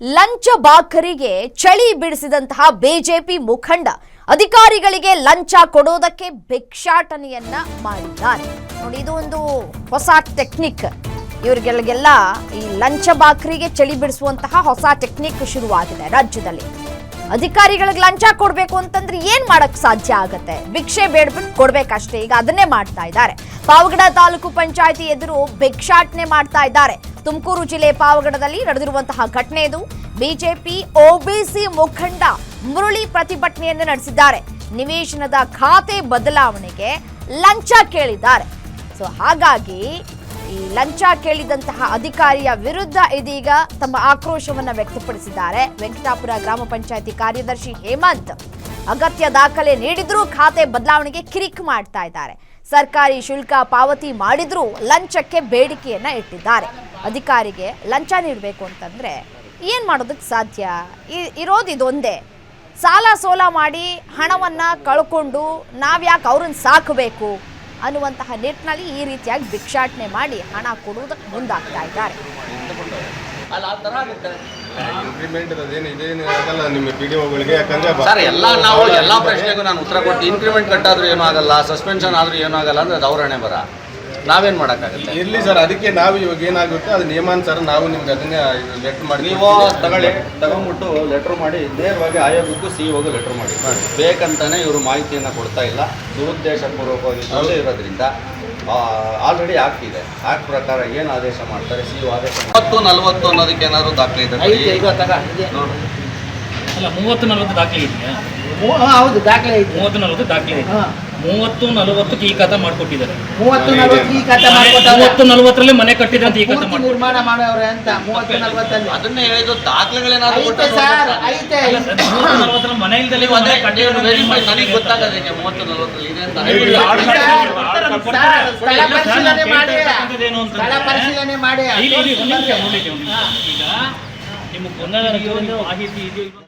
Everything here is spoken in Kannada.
ಲಂಚ ಬಾಕರಿಗೆ ಚಳಿ ಬಿಡಿಸಿದಂತಹ ಬಿಜೆಪಿ ಮುಖಂಡ ಅಧಿಕಾರಿಗಳಿಗೆ ಲಂಚ ಕೊಡೋದಕ್ಕೆ ಭಿಕ್ಷಾಟನೆಯನ್ನ ಮಾಡಿದ್ದಾರೆ. ನೋಡಿ, ಇದು ಒಂದು ಹೊಸ ಟೆಕ್ನಿಕ್. ಇವರಿಗೆಲ್ಲ ಈ ಲಂಚ ಬಾಕರಿಗೆ ಚಳಿ ಬಿಡಿಸುವಂತಹ ಹೊಸ ಟೆಕ್ನಿಕ್ ಶುರುವಾಗಿದೆ ರಾಜ್ಯದಲ್ಲಿ. ಅಧಿಕಾರಿಗಳಿಗೆ ಲಂಚ ಕೊಡ್ಬೇಕು ಅಂತಂದ್ರೆ ಏನ್ ಮಾಡಕ್ ಸಾಧ್ಯ ಆಗತ್ತೆ? ಭಿಕ್ಷೆ ಬೇಡ್ಬಿಟ್ಟು ಕೊಡ್ಬೇಕಷ್ಟೇ. ಈಗ ಅದನ್ನೇ ಮಾಡ್ತಾ ಇದ್ದಾರೆ. ಪಾವಗಡ ತಾಲೂಕು ಪಂಚಾಯತಿ ಎದುರು ಭಿಕ್ಷಾಟನೆ ಮಾಡ್ತಾ ಇದ್ದಾರೆ. ತುಮಕೂರು ಜಿಲ್ಲೆ ಪಾವಗಡದಲ್ಲಿ ನಡೆದಿರುವಂತಹ ಘಟನೆ ಇದು. ಬಿಜೆಪಿ ಒಬಿಸಿ ಮುಖಂಡ ಮುರಳಿ ಪ್ರತಿಭಟನೆಯನ್ನು ನಡೆಸಿದ್ದಾರೆ. ನಿವೇಶನದ ಖಾತೆ ಬದಲಾವಣೆಗೆ ಲಂಚ ಕೇಳಿದ್ದಾರೆ. ಸೊ ಹಾಗಾಗಿ ಈ ಲಂಚ ಕೇಳಿದಂತಹ ಅಧಿಕಾರಿಯ ವಿರುದ್ಧ ಇದೀಗ ತಮ್ಮ ಆಕ್ರೋಶವನ್ನ ವ್ಯಕ್ತಪಡಿಸಿದ್ದಾರೆ. ವೆಂಕಟಾಪುರ ಗ್ರಾಮ ಪಂಚಾಯತಿ ಕಾರ್ಯದರ್ಶಿ ಹೇಮಂತ್ ಅಗತ್ಯ ದಾಖಲೆ ನೀಡಿದ್ರೂ ಖಾತೆ ಬದಲಾವಣೆಗೆ ಕಿರಿಕ್ ಮಾಡ್ತಾ ಇದ್ದಾರೆ. ಸರ್ಕಾರಿ ಶುಲ್ಕ ಪಾವತಿ ಮಾಡಿದ್ರೂ ಲಂಚಕ್ಕೆ ಬೇಡಿಕೆಯನ್ನ ಇಟ್ಟಿದ್ದಾರೆ. ಅಧಿಕಾರಿಗೆ ಲಂಚ ನೀಡಬೇಕು ಅಂತಂದ್ರೆ ಏನ್ ಮಾಡೋದಕ್ಕೆ ಸಾಧ್ಯ? ಇರೋದು ಇದೊಂದೇ. ಸಾಲ ಸೋಲ ಮಾಡಿ ಹಣವನ್ನ ಕಳ್ಕೊಂಡು ನಾವ್ಯಾಕೆ ಅವ್ರನ್ನ ಸಾಕಬೇಕು? ಅನ್ನುವಂತಹ ನಿಟ್ಟಿನಲ್ಲಿ ಈ ರೀತಿಯಾಗಿ ಭಿಕ್ಷಾಟನೆ ಮಾಡಿ ಹಣ ಕೊಡುವುದಕ್ಕೆ ಮುಂದಾಗ್ತಾ ಇದ್ದಾರೆ. ಅಲ್ಲ ಆ ಥರ ಆಗುತ್ತೆ ಇಂಕ್ರಿಮೆಂಟ್ ಅದೇನು ಇದೇನು ಆಗಲ್ಲ ನಿಮ್ಮ ಪಿ ಡಿ ಒಗಳಿಗೆ ಯಾಕಂದ್ರೆ ಸರ್ ಎಲ್ಲ ನಾವು ಎಲ್ಲ ಪ್ರಶ್ನೆಗೂ ನಾನು ಉತ್ತರ ಕೊಟ್ಟು ಇನ್ಕ್ರಿಮೆಂಟ್ ಕಟ್ಟಾದ್ರೂ ಏನೂ ಆಗಲ್ಲ ಸಸ್ಪೆನ್ಷನ್ ಆದ್ರೂ ಏನೂ ಆಗಲ್ಲ ಅಂದ್ರೆ ಅದು ಬರ. ನಾವೇನ್ ಮಾಡೋಕ್ಕಾಗುತ್ತೆ? ಇರ್ಲಿ ಸರ್ ಅದಕ್ಕೆ ನಾವು ಇವಾಗ ಏನಾಗುತ್ತೆ ಅದು ನಿಯಮಾನುಸಾರ ನಾವು ನಿಮ್ಗೆ ಅದನ್ನೇ ಲೆಟರ್ ಮಾಡಿ ನೀವು ತಗೊಳ್ಳಿ ತಗೊಂಡ್ಬಿಟ್ಟು ಲೆಟ್ರ್ ಮಾಡಿ ನೇರವಾಗಿ ಆಯೋಗಕ್ಕೂ ಸಿ ಹೋಗಿ ಲೆಟ್ರ್ ಮಾಡಿ. ಬೇಕಂತಾನೆ ಇವರು ಮಾಹಿತಿಯನ್ನು ಕೊಡ್ತಾ ಇಲ್ಲ. ದುರುದ್ದೇಶಪೂರ್ವಕವಾಗಿ ಇಲ್ಲದೆ ಇರೋದ್ರಿಂದ ಆಲ್ರೆಡಿ ಆಗ್ತಿದೆ. ಆಕ್ಟ್ ಪ್ರಕಾರ ಏನು ಆದೇಶ ಮಾಡ್ತಾರೆ ಸಿ ಆದೇಶ ಮೂವತ್ತು ನಲವತ್ತು ಅನ್ನೋದಕ್ಕೆ ಏನಾದ್ರು ದಾಖಲೆ ಇದೆ. ನೋಡಿ. ಅಲ್ಲ ಮೂವತ್ತು ನಲ್ವತ್ತು ದಾಖಲೆ ಇದೆಯಾ? ಹೌದು ದಾಖಲೆ ಐತಿ ಮೂವತ್ತು ನಲ್ವತ್ತು ದಾಖಲೆ ಇದೆ. ಹಾ. ಮೂವತ್ತು ನಲವತ್ತಕ್ಕೆ ಈ ಕಥೆ ಮಾಡ್ಕೊಟ್ಟಿದ್ದಾರೆ. ಮೂವತ್ತು ನಲ್ವತ್ತು ಈ. ಮೂವತ್ತು ನಲವತ್ತರಲ್ಲಿ ಮನೆ ಕಟ್ಟಿದ್ರೆ ಅಂತ ಈ ಕಥೆ ಪೂರ್ತಿ ಮಾಡ್ಕೊಟ್ಟಿದ್ದಾರೆ. ನಿರ್ಮಾಣ ಮಾಡವ್ರೆ ಅಂತ ಮೂವತ್ತು ನಲವತ್ತಲ್ಲಿ. ಅದನ್ನ ಹೇಳಿದ್ರು ದಾಖಲೆಗಳೇನಾದ್ರು ಐತೆ ಸರ್ ಐತೆ. ಮೂವತ್ತು ನಲವತ್ತರಲ್ಲಿ ಮನೆ ಇಲ್ದಲ್ಲಿ ಒಂದೇ ವೆರಿಫೈ ನನಗೆ? ಗೊತ್ತಾಗದೆ ಮೂವತ್ತು ನಲವತ್ತರಲ್ಲಿ ಇದೆ ಅಂತ. ಸರ್, ಸ್ಥಳ ಪರಿಶೀಲನೆ ಮಾಡಿ ಸ್ಥಳ ಪರಿಶೀಲನೆ ಮಾಡಿ ಇಲ್ಲಿ, ಇಲ್ಲಿ, ಒಂದು ನಿಮಿಷ, ಒಂದು ನಿಮಿಷ, ಒಂದು ನಿಮಿಷ. ಈಗ ನಿಮ್ಗೆ ಗೊಂದಲ ಮಾಹಿತಿ ಇದೆಯೋ ಇಲ್ವೋ?